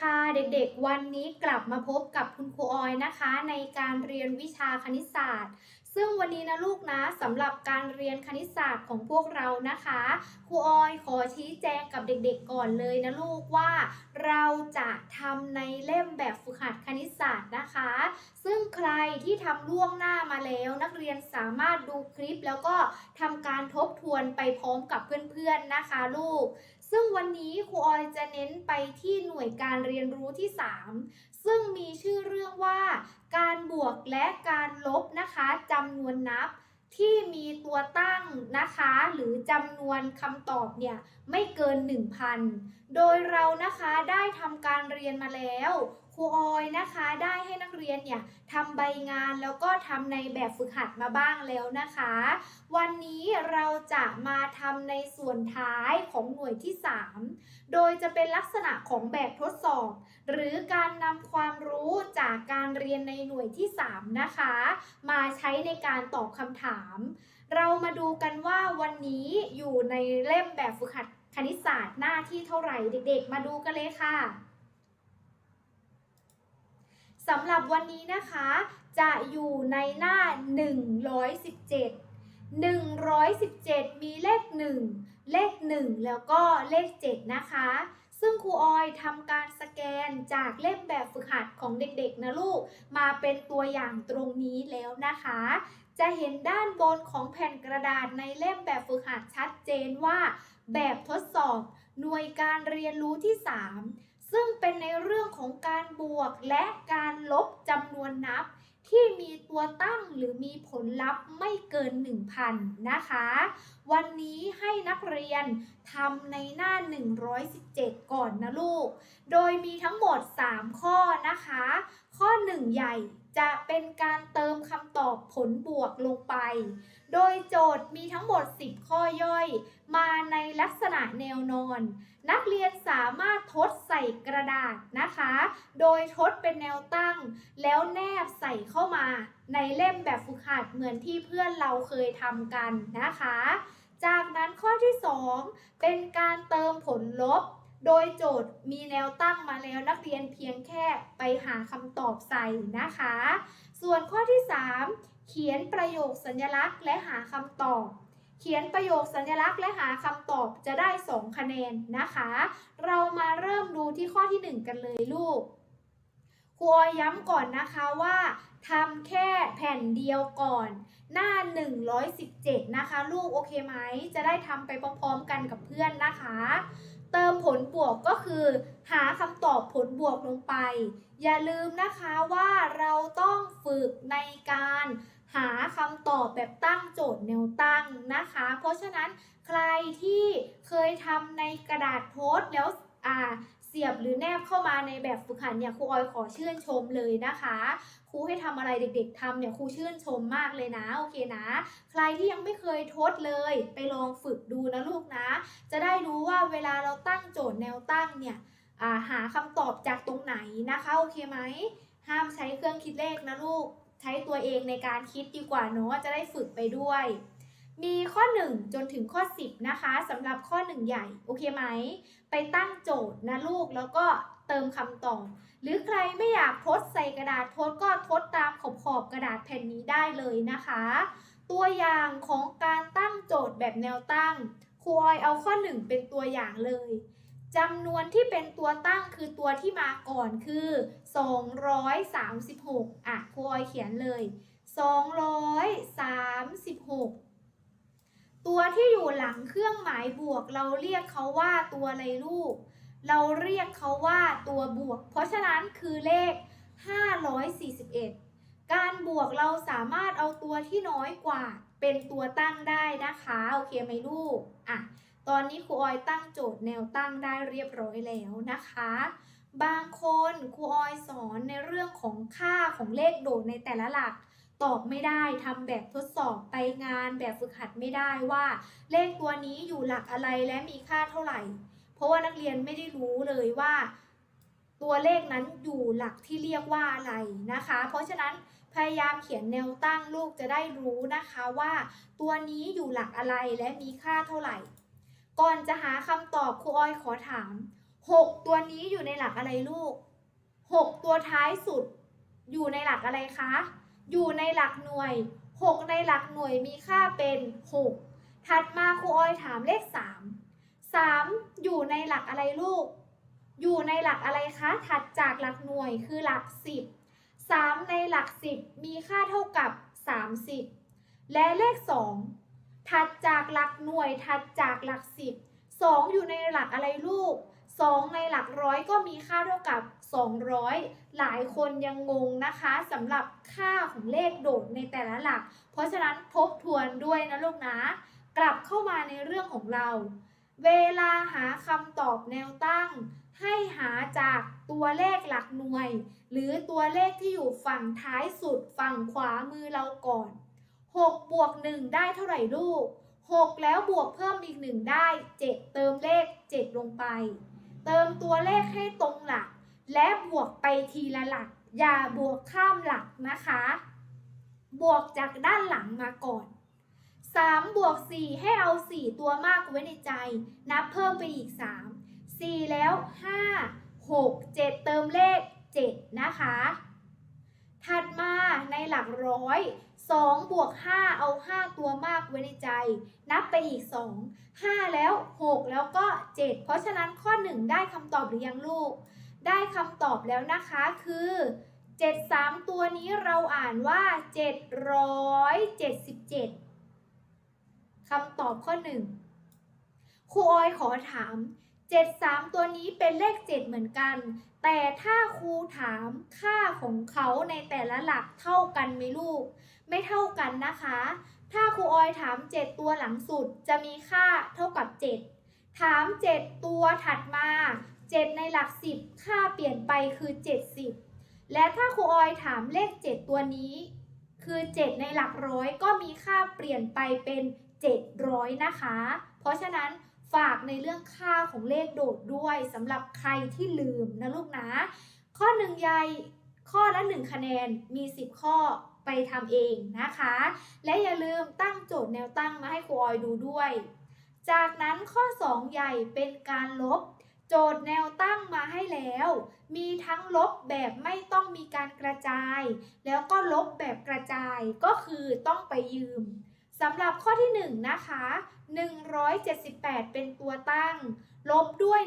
ค่ะเด็กๆ วันนี้กลับมาพบกับคุณครูออยนะคะ ในการเรียนวิชาคณิตศาสตร์ ซึ่งวันนี้นะลูกนะสำหรับการเรียนคณิตศาสตร์ของพวกเรานะคะครูออยขอชี้แจงกับเด็กๆก่อนเลยนะลูกว่า เราจะทำในเล่มแบบฝึกหัดคณิตศาสตร์นะคะ ซึ่งใครที่ทำล่วงหน้ามาแล้ว นักเรียนสามารถดูคลิป แล้วก็ทำการทบทวนไปพร้อมกับเพื่อนๆนะคะลูกซึ่งวันนี้ครูออยจะเน้นไปที่หน่วยการเรียนรู้ที่ 3 ซึ่งมีชื่อเรื่องว่าการบวกและการลบนะคะจำนวนนับที่มีตัวตั้งนะคะ หรือจำนวนคำตอบเนี่ยไม่เกิน 1,000 โดยเรานะคะได้ทำการเรียนมาแล้ว รูออยนะคะได้ให้นักเรียนเนี่ยทำใบงานแล้วก็ทำในแบบฝึกหัดมาบ้างแล้วนะคะ วันนี้เราจะมาทำในส่วนท้ายของหน่วยที่ 3 โดยจะเป็นลักษณะของแบบทดสอบ หรือการนำความรู้จากการเรียนในหน่วยที่ 3 นะคะ มาใช้ในการตอบคำถาม เรามาดูกันว่าวันนี้อยู่ในเล่มแบบฝึกหัดคณิตศาสตร์หน้าที่เท่าไหร่เด็ก ๆ มาดูกันเลยค่ะ สำหรับวันนี้นะคะ จะอยู่ในหน้า 117 117 มีเลข 1 เลข 1 แล้วก็เลข 7 นะคะ ซึ่งครูออยทำการสแกนจากเล่มแบบฝึกหัดของเด็กๆนะลูก มาเป็นตัวอย่างตรงนี้แล้วนะคะ จะเห็นด้านบนของแผ่นกระดาษในเล่มแบบฝึกหัดชัดเจนว่า แบบทดสอบหน่วยการเรียนรู้ที่ 3 ซึ่งเป็นในเรื่องของการบวกและการ ลบจำนวนนับที่มีตัวตั้งหรือมีผลลัพธ์ไม่เกิน 1,000 นะคะ วันนี้ให้นักเรียนทำในหน้า 117 ก่อนนะลูก โดยมีทั้งหมด 3 ข้อนะคะ ข้อ 1 ใหญ่ จะเป็นการเติมคำตอบผลบวกลงไป โดยโจทย์มีทั้งหมด 10 ข้อย่อย มาในลักษณะแนวนอน นักเรียนสามารถทดใส่กระดาษนะคะ โดยทดเป็นแนวตั้ง แล้วแนบใส่เข้ามา ในเล่มแบบฝึกหัดเหมือนที่เพื่อนเราเคยทำกันนะคะ จากนั้นข้อที่ 2 เป็นการเติมผลลบ โดยโจทย์มีแนวตั้งมาแล้วนักเรียนเพียงแค่ไปหาคำตอบใส่นะคะ ส่วนข้อที่ 3 เขียนประโยคสัญลักษณ์และหาคำตอบ เขียนประโยคสัญลักษณ์และหาคำตอบจะได้ 2 คะแนนนะคะ เรามาเริ่มดูที่ข้อที่ 1 กันเลยลูกครูออยย้ำก่อนนะคะว่าทำแค่แผ่นเดียวก่อน หน้า 117 นะคะ ลูกโอเคไหม จะได้ทำไปพร้อมๆกันกับเพื่อนนะคะ เติมผลบวกก็คือ หาคำตอบผลบวกลงไป อย่าลืมนะคะว่าเราต้องฝึกในการหาคำตอบแบบตั้งโจทย์แนวตั้งนะคะ เพราะฉะนั้นใครที่เคยทำในกระดาษโพสต์แล้วอ่า เสียบหรือแนบเข้ามาในแบบฝึกหัดเนี่ยครูออยขอชื่นชมเลยนะคะครูให้ทำอะไรเด็ก ๆทำเนี่ยครูชื่นชมมากเลยนะโอเคนะ ใครที่ยังไม่เคยทดเลย ไปลองฝึกดูนะลูกนะ จะได้รู้ว่าเวลาเราตั้งโจทย์แนวตั้งเนี่ยาหาคำตอบจากตรงไหนนะคะโอเคไหมห้ามใช้เครื่องคิดเลขนะลูก ใช้ตัวเองในการคิดดีกว่าเนาะจะได้ฝึกไปด้วย มีข้อ 1 จนถึงข้อ 10 นะคะสำหรับข้อ 1 ใหญ่ โอเคไหม ไปตั้งโจทย์นะลูกแล้วก็เติมคำตอบ หรือใครไม่อยากทดใส่กระดาษทดก็ทดตามขอบขอบกระดาษแผ่นนี้ได้เลยนะคะ ตัวอย่างของการตั้งโจทย์แบบแนวตั้งครูออยเอาข้อ 1 เป็นตัวอย่างเลยจำนวนที่เป็นตัวตั้งคือตัวที่มาก่อนคือ 236 อะครูออยเขียนเลย 236 ตัวที่อยู่หลังเครื่องหมายบวก เราเรียกเขาว่าตัวอะไรลูก เราเรียกเขาว่าตัวบวก เพราะฉะนั้นคือเลข 541 การบวกเราสามารถเอาตัวที่น้อยกว่า เป็นตัวตั้งได้นะคะ โอเคไหมลูก อะ ตอนนี้ครูออยตั้งโจทย์แนวตั้งได้เรียบร้อยแล้วนะคะ บางคนครูออยสอนในเรื่องของค่าของเลขโดดในแต่ละหลัก ตอบไม่ได้ทำแบบทดสอบไปงานแบบฝึกหัดไม่ได้ว่า เลขตัวนี้อยู่หลักอะไรและมีค่าเท่าไหร่ เพราะว่านักเรียนไม่ได้รู้เลยว่า ตัวเลขนั้นอยู่หลักที่เรียกว่าอะไรนะคะ เพราะฉะนั้นพยายามเขียนแนวตั้งลูกจะได้รู้นะคะว่า ตัวนี้อยู่หลักอะไรและมีค่าเท่าไหร่ ก่อนจะหาคำตอบครูอ้อยขอถาม 6 ตัวนี้อยู่ในหลักอะไรลูก 6 ตัวท้ายสุด อยู่ในหลักอะไรคะ อยู่ในหลักหน่วย 6 ในหลักหน่วยมีค่าเป็น 6 ถัดมาครูออยถามเลข 3 3 อยู่ในหลักอะไรลูก อยู่ในหลักอะไรคะ ถัดจากหลักหน่วยคือหลัก 10 3 ในหลัก 10 มีค่าเท่ากับ 30 และเลข 2 ถัดจากหลักหน่วยถัดจากหลัก 10 2 อยู่ในหลักอะไรลูก 2 ในหลักร้อยก็มีค่าเท่ากับ 200 หลายคนยังงงนะคะสำหรับค่าของเลขโดดในแต่ละหลัก เพราะฉะนั้นทบทวนด้วยนะลูกนะ กลับเข้ามาในเรื่องของเรา เวลาหาคำตอบแนวตั้ง ให้หาจากตัวเลขหลักหน่วย หรือตัวเลขที่อยู่ฝั่งท้ายสุดฝั่งขวามือเราก่อน 6 บวก 1 ได้เท่าไหร่ลูก6 แล้วบวกเพิ่มอีก 1 ได้ 7 เติมเลข 7 ลงไป เติมตัวเลขให้ตรงหลัก และบวกไปทีละหลัก อย่าบวกข้ามหลักนะคะ บวกจากด้านหลังมาก่อน 3 บวก 4 ให้เอา 4 ตัวมากไว้ในใจ นับเพิ่มไปอีก 3 4 แล้ว 5 6 7 เติมเลข 7 นะคะ ถัดมาในหลักร้อย 2บวก5เอา 5 ตัวมากไว้ในใจ นับไปอีก 2 5 แล้ว 6 แล้วก็ 7 เพราะฉะนั้นข้อ 1 ได้คำตอบหรือยังลูก ได้คำตอบแล้วนะคะคือ 7 3 ตัวนี้เราอ่านว่า 777คำตอบข้อ 1 ครูออยขอถาม 73 ตัวนี้เป็นเลข 7 เหมือนกัน แต่ถ้าครูถามค่าของเขาในแต่ละหลักเท่ากันไหมลูก ไม่เท่ากันนะคะ ถ้าครูออยถาม 7 ตัวหลังสุดจะมีค่าเท่ากับ 7 ถาม 7 ตัวถัดมา 7 ในหลัก 10 ค่าเปลี่ยนไปคือ 70 และถ้าครูออยถามเลข 7 ตัวนี้ คือ 7 ในหลักร้อยก็มีค่าเปลี่ยนไปเป็น 700 นะคะ เพราะฉะนั้น ฝากในเรื่องค่าของเลขโดดด้วยสำหรับใครที่ลืมนะลูกนะ ข้อหนึ่งใยข้อละ1คะแนนมี 10 ข้อไปทำเองนะคะ และอย่าลืมตั้งโจทย์แนวตั้งมาให้ครูออยดูด้วย จากนั้นข้อ 2 ใหญ่เป็นการลบ โจทย์แนวตั้งมาให้แล้ว มีทั้งลบแบบไม่ต้องมีการกระจาย แล้วก็ลบแบบกระจายก็คือต้องไปยืมสำหรับข้อที่ 1 นะคะ 178 เป็นตัวตั้ง ลบด้วย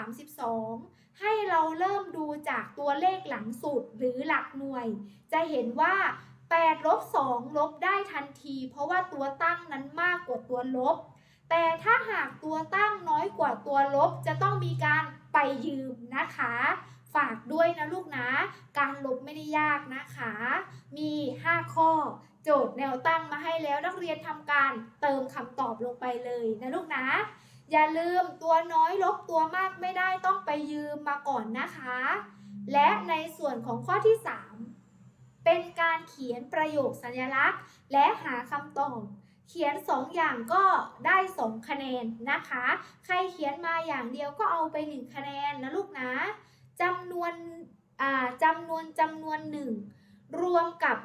132 ให้เราเริ่มดูจากตัวเลขหลังสุดหรือหลักหน่วย จะเห็นว่า8ลบ2ลบได้ทันที เพราะว่าตัวตั้งนั้นมากกว่าตัวลบ แต่ถ้าหากตัวตั้งน้อยกว่าตัวลบจะต้องมีการไปยืมนะคะ ฝากด้วยนะลูกนะ การลบไม่ได้ยากนะคะ มี 5 ข้อ โจทย์แนวตั้งมาให้แล้วนักเรียนทำการเติมคำตอบลงไปเลยนะลูกนะ อย่าลืมตัวน้อยลบตัวมากไม่ได้ต้องไปยืมมาก่อนนะคะ และในส่วนของข้อที่ 3 เป็นการเขียนประโยคสัญลักษณ์ และหาคำตอบเขียน 2 อย่างก็ได้ 2 คะแนนนะคะ ใครเขียนมาอย่างเดียวก็เอาไป 1 คะแนนนะลูกนะจำนวนจำนวนจำนวนหนึ่ง รวมกับ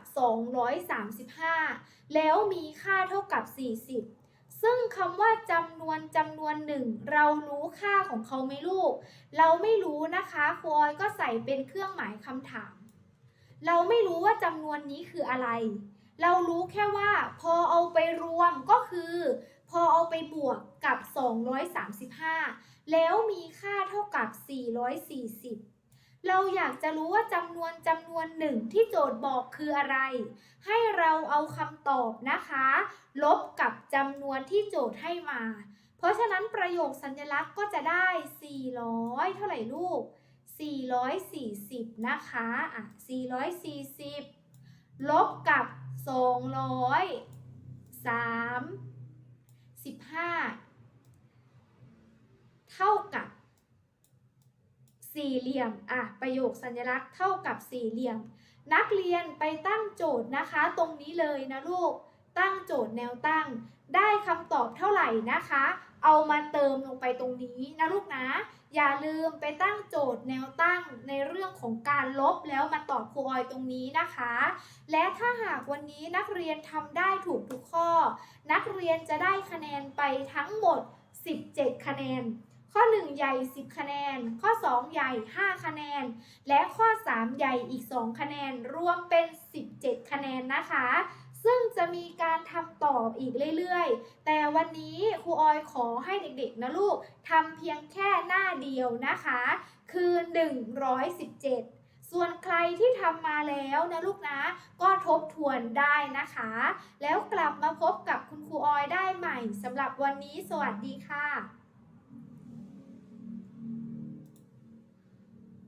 235 แล้วมีค่าเท่ากับ 40 ซึ่งคำว่าจำนวนจำนวนหนึ่งเรารู้ค่าของเขาไหมลูก เราไม่รู้นะคะครูออยก็ใส่เป็นเครื่องหมายคำถาม เราไม่รู้ว่าจำนวนนี้คืออะไร เรารู้แค่ว่า พอเอาไปรวมก็คือ พอเอาไปบวกกับ 235 แล้วมีค่าเท่ากับ 440 เราอยากจะรู้ว่าจำนวนจำนวนหนึ่งที่โจทย์บอกคืออะไร ให้เราเอาคำตอบนะคะ ลบกับจำนวนที่โจทย์ให้มา เพราะฉะนั้นประโยคสัญลักษณ์ก็จะได้ 400 เท่าไหร่ลูก 440 นะคะอะ440 ลบกับ 200 3 15 เท่ากับ สี่เหลี่ยมอะประโยคสัญลักษณ์เท่ากับสี่เหลี่ยม นักเรียนไปตั้งโจทย์นะคะ ตรงนี้เลยนะลูก ตั้งโจทย์แนวตั้ง ได้คำตอบเท่าไหร่นะคะ เอามาเติมลงไปตรงนี้นะลูกนะ อย่าลืมไปตั้งโจทย์แนวตั้งในเรื่องของการลบแล้วมาตอบครูออยตรงนี้นะคะ และถ้าหากวันนี้นักเรียนทำได้ถูกทุกข้อ นักเรียนจะได้คะแนนไปทั้งหมด 17 คะแนน ข้อ 1 ใหญ่ 10 คะแนน ข้อ 2 ใหญ่ 5 คะแนน และข้อ 3 ใหญ่อีก 2 คะแนน รวมเป็น 17 คะแนนนะคะ ซึ่งจะมีการทำตอบอีกเรื่อยๆ แต่วันนี้ครูออยขอให้เด็กๆนะลูกทำเพียงแค่หน้าเดียวนะคะ คือ 117ส่วนใครที่ทำมาแล้วนะลูกนะ ก็ทบทวนได้นะคะ แล้วกลับมาพบกับคุณครูออยได้ใหม่สำหรับวันนี้สวัสดีค่ะ